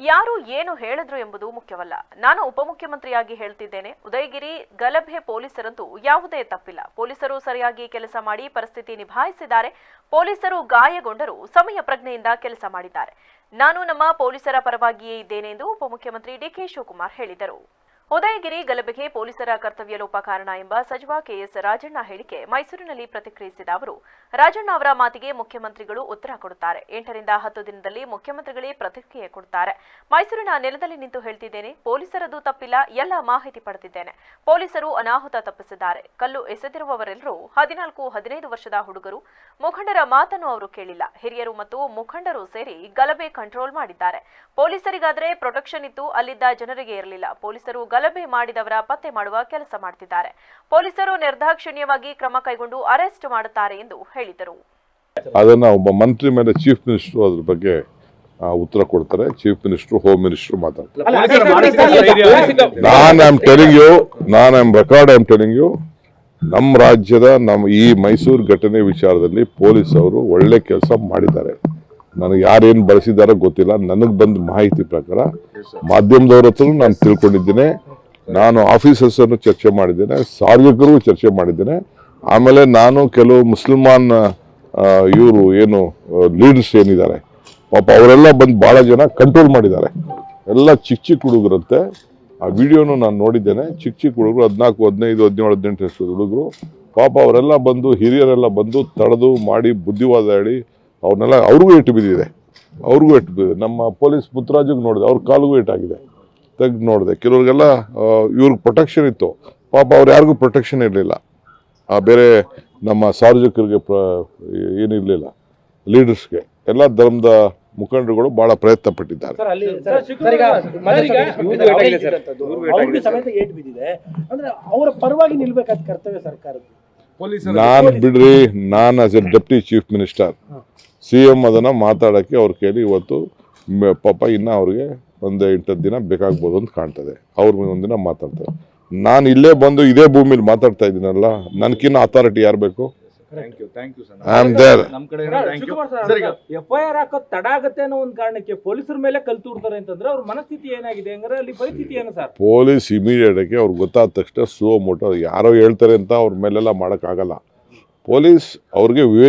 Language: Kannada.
ಯಾರು ಏನು ಹೇಳಿದ್ರು ಎಂಬುದು ಮುಖ್ಯವಲ್ಲ. ನಾನು ಉಪಮುಖ್ಯಮಂತ್ರಿಯಾಗಿ ಹೇಳ್ತಿದ್ದೇನೆ. ಉದಯಗಿರಿ, ಗಲಭೆ ಪೊಲೀಸರಂತೂ ಯಾವುದೇ ತಪ್ಪಿಲ್ಲ. ಪೊಲೀಸರು ಸರಿಯಾಗಿ ಕೆಲಸ ಮಾಡಿ ಪರಿಸ್ಥಿತಿ ನಿಭಾಯಿಸಿದ್ದಾರೆ. ಪೊಲೀಸರು ಗಾಯಗೊಂಡರೂ ಸಮಯ ಪ್ರಜ್ಞೆಯಿಂದ ಕೆಲಸ ಮಾಡಿದ್ದಾರೆ. ನಾನು ನಮ್ಮ ಪೊಲೀಸರ ಪರವಾಗಿಯೇ ಇದ್ದೇನೆ ಎಂದು ಉಪಮುಖ್ಯಮಂತ್ರಿ ಡಿಕೆ ಶಿವಕುಮಾರ್ ಹೇಳಿದರು. ಉದಯಗಿರಿ ಗಲಭೆಗೆ ಪೊಲೀಸರ ಕರ್ತವ್ಯ ಲೋಪ ಕಾರಣ ಎಂಬ ಸಚಿವ ಕೆಎಸ್ ರಾಜಣ್ಣ ಹೇಳಿಕೆ ಮೈಸೂರಿನಲ್ಲಿ ಪ್ರತಿಕ್ರಿಯಿಸಿದ ಅವರು, ರಾಜಣ್ಣ ಅವರ ಮಾತಿಗೆ ಮುಖ್ಯಮಂತ್ರಿಗಳು ಉತ್ತರ ಕೊಡುತ್ತಾರೆ. ಎಂಟರಿಂದ ಹತ್ತು ದಿನದಲ್ಲಿ ಮುಖ್ಯಮಂತ್ರಿಗಳೇ ಪ್ರತಿಕ್ರಿಯೆ ಕೊಡುತ್ತಾರೆ ಮೈಸೂರಿನ ನೆಲದಲ್ಲಿ ನಿಂತು ಹೇಳ್ತಿದ್ದೇನೆ ಪೊಲೀಸರದು ತಪ್ಪಿಲ್ಲ, ಎಲ್ಲ ಮಾಹಿತಿ ಪಡೆದಿದ್ದೇನೆ. ಪೊಲೀಸರು ಅನಾಹುತ ತಪ್ಪಿಸಿದ್ದಾರೆ. ಕಲ್ಲು ಎಸೆದಿರುವವರೆಲ್ಲರೂ ಹದಿನಾಲ್ಕು, ಹದಿನೈದು ವರ್ಷದ ಹುಡುಗರು, ಮುಖಂಡರ ಮಾತನ್ನು ಅವರು ಕೇಳಿಲ್ಲ. ಹಿರಿಯರು ಮತ್ತು ಮುಖಂಡರು ಸೇರಿ ಗಲಭೆ ಕಂಟ್ರೋಲ್ ಮಾಡಿದ್ದಾರೆ. ಪೊಲೀಸರಿಗಾದ್ರೆ ಪ್ರೊಟೆಕ್ಷನ್ ಇತ್ತು, ಅಲ್ಲಿದ್ದ ಜನರಿಗೆ ಇರಲಿಲ್ಲ. ಪೊಲೀಸರು ಗಲಭೆ ಮಾಡಿದವರ ಪತ್ತೆ ಮಾಡುವ ಕೆಲಸ ಮಾಡ್ತಿದ್ದಾರೆ. ಪೊಲೀಸರು ನಿರ್ದಾಕ್ಷಿಣ್ಯವಾಗಿ ಕ್ರಮ ಕೈಗೊಂಡು ಅರೆಸ್ಟ್ ಮಾಡುತ್ತಾರೆ ಎಂದು ಹೇಳಿದರು. ಅದನ್ನ ಒಬ್ಬ ಮಂತ್ರಿ ಮೇಲೆ ಚೀಫ್ ಮಿನಿಸ್ಟರ್ ಅದ್ರ ಬಗ್ಗೆ ಉತ್ತರ ಕೊಡ್ತಾರೆ. ಚೀಫ್ ಮಿನಿಸ್ಟರ್ ಹೋಮ್ ಮಿನಿಸ್ಟರ್ ಮಾತಾಡ್ತಾರೆ. ನಾನು ಟೆಲಿಂಗ್ ಯು ನಾನು I'm record I'm telling you ನಮ್ಮ ರಾಜ್ಯದ ನಮ್ಮ ಈ ಮೈಸೂರು ಘಟನೆ ವಿಚಾರದಲ್ಲಿ ಪೊಲೀಸ್ ಅವರು ಒಳ್ಳೆ ಕೆಲಸ ಮಾಡಿದ್ದಾರೆ. ನನಗೆ ಯಾರೇನು ಬಳಸಿದಾರೋ ಗೊತ್ತಿಲ್ಲ. ನನಗೆ ಬಂದ ಮಾಹಿತಿ ಪ್ರಕಾರ ಮಾಧ್ಯಮದವ್ರ ಹತ್ರ ನಾನು ತಿಳ್ಕೊಂಡಿದ್ದೇನೆ. ನಾನು ಆಫೀಸರ್ಸ್ ಅನ್ನು ಚರ್ಚೆ ಮಾಡಿದ್ದೇನೆ, ಸಾರ್ವಜನಿಕರು ಚರ್ಚೆ ಮಾಡಿದ್ದೇನೆ. ಆಮೇಲೆ ನಾನು ಕೆಲವು ಮುಸಲ್ಮಾನ್ ಇವರು ಏನು ಲೀಡರ್ಸ್ ಏನಿದ್ದಾರೆ, ಪಾಪ ಅವರೆಲ್ಲ ಬಂದು ಬಹಳ ಜನ ಕಂಟ್ರೋಲ್ ಮಾಡಿದ್ದಾರೆ. ಎಲ್ಲ ಚಿಕ್ಕ ಚಿಕ್ಕ ಹುಡುಗರಂತೆ. ಆ ವಿಡಿಯೋನು ನಾನು ನೋಡಿದ್ದೇನೆ ಚಿಕ್ಕ ಚಿಕ್ಕ ಹುಡುಗರು, ಹದಿನಾಲ್ಕು, ಹದಿನೈದು, ಹದಿನೇಳು, ಹದಿನೆಂಟು ವರ್ಷದ ಹುಡುಗರು. ಪಾಪ ಅವರೆಲ್ಲ ಬಂದು, ಹಿರಿಯರೆಲ್ಲ ಬಂದು ತಡೆದು ಮಾಡಿ, ಬುದ್ಧಿವಾದ ಹೇಳಿ ಅವ್ರನ್ನೆಲ್ಲ ಅವ್ರಿಗೂ ಏಟು ಬಿದ್ದಿದೆ. ಅವ್ರಿಗೂ ಏಟು ಬಿದ್ದಿದೆ. ನಮ್ಮ ಪೊಲೀಸ್ ಪುತ್ರಾಜಿಗೆ ನೋಡಿದೆ, ಅವ್ರ ಕಾಲಿಗೂ ಏಟಾಗಿದೆ. ತೆಗ್ದು ನೋಡಿದೆ. ಕೆಲವ್ರಿಗೆಲ್ಲ ಇವ್ರಿಗೆ ಪ್ರೊಟೆಕ್ಷನ್ ಇತ್ತು. ಪಾಪ ಅವ್ರು ಯಾರಿಗೂ ಪ್ರೊಟೆಕ್ಷನ್ ಇರಲಿಲ್ಲ. ಆ ಬೇರೆ ನಮ್ಮ ಸಾರ್ವಜನಿಕರಿಗೆ ಪ್ರ ಏನಿರಲಿಲ್ಲ ಲೀಡರ್ಸ್ಗೆ ಎಲ್ಲ ಧರ್ಮದ ಮುಖಂಡರುಗಳು ಬಹಳ ಪ್ರಯತ್ನ ಪಟ್ಟಿದ್ದಾರೆ. ಅವರ ಪರವಾಗಿ ನಿಲ್ಬೇಕಾದ ಕರ್ತವ್ಯ ಸರ್ಕಾರದ ನಾನು ಬಿಡ್ರಿ ನಾನು as a deputy chief minister C M ಅದನ್ನ ಮಾತಾಡಕ್ಕೆ ಅವ್ರು ಕೇಳಿ ಇವತ್ತು ಮ- ಪಾಪ ಇನ್ನು ಅವ್ರಿಗೆ ಒಂದು ಎಂಟು ದಿನ ಬೇಕಾಗ್ಬೋದು ಅಂತ ಕಾಣ್ತದೆ. ಅವ್ರ ಒಂದಿನ ಮಾತಾಡ್ತಾರೆ. ನಾನು ಇಲ್ಲೇ ಬಂದು ಇದೇ ಭೂಮಿಲಿ ಮಾತಾಡ್ತಾ ಇದ್ದೀನಲ್ಲ ನನ್ಕಿನ್ನ ಅಥಾರಿಟಿ ಯಾರು ಬೇಕು? Thank you thank you sir I am there ಕಡೆ ಥ್ಯಾಂಕ್ ಯು ಸರ್ ಈಗ ಸರ್ ಎಫ್ ಐ ಆರ್ ಹಾಕೋದ್ ತಡ ಆಗತ್ತೆ ಅನ್ನೋ ಒಂದು ಕಾರಣಕ್ಕೆ ಪೊಲೀಸರ ಮೇಲೆ ಕಲ್ತೂರ್ತಾರೆ ಅಂತಂದ್ರೆ ಅವ್ರ ಮನಸ್ಥಿತಿ ಏನಾಗಿದೆ ಹಂಗಾರೆ ಅಲ್ಲಿ ಪರಿಸ್ಥಿತಿ ಏನು ಸರ್? ಪೊಲೀಸ್ ಇಮಿಡಿಯೇಟ್ ಆಗಿ ಅವ್ರಿಗೆ ಗೊತ್ತಾದ ತಕ್ಷಣ ಸ್ಲೋ ಮೋಟೋ ಯಾರೋ ಹೇಳ್ತಾರೆ ಅಂತ ಅವ್ರ ಮೇಲೆಲ್ಲ ಮಾಡೋಕ್ಕಾಗಲ್ಲ ಪೊಲೀಸ್ ಅವ್ರಿಗೆ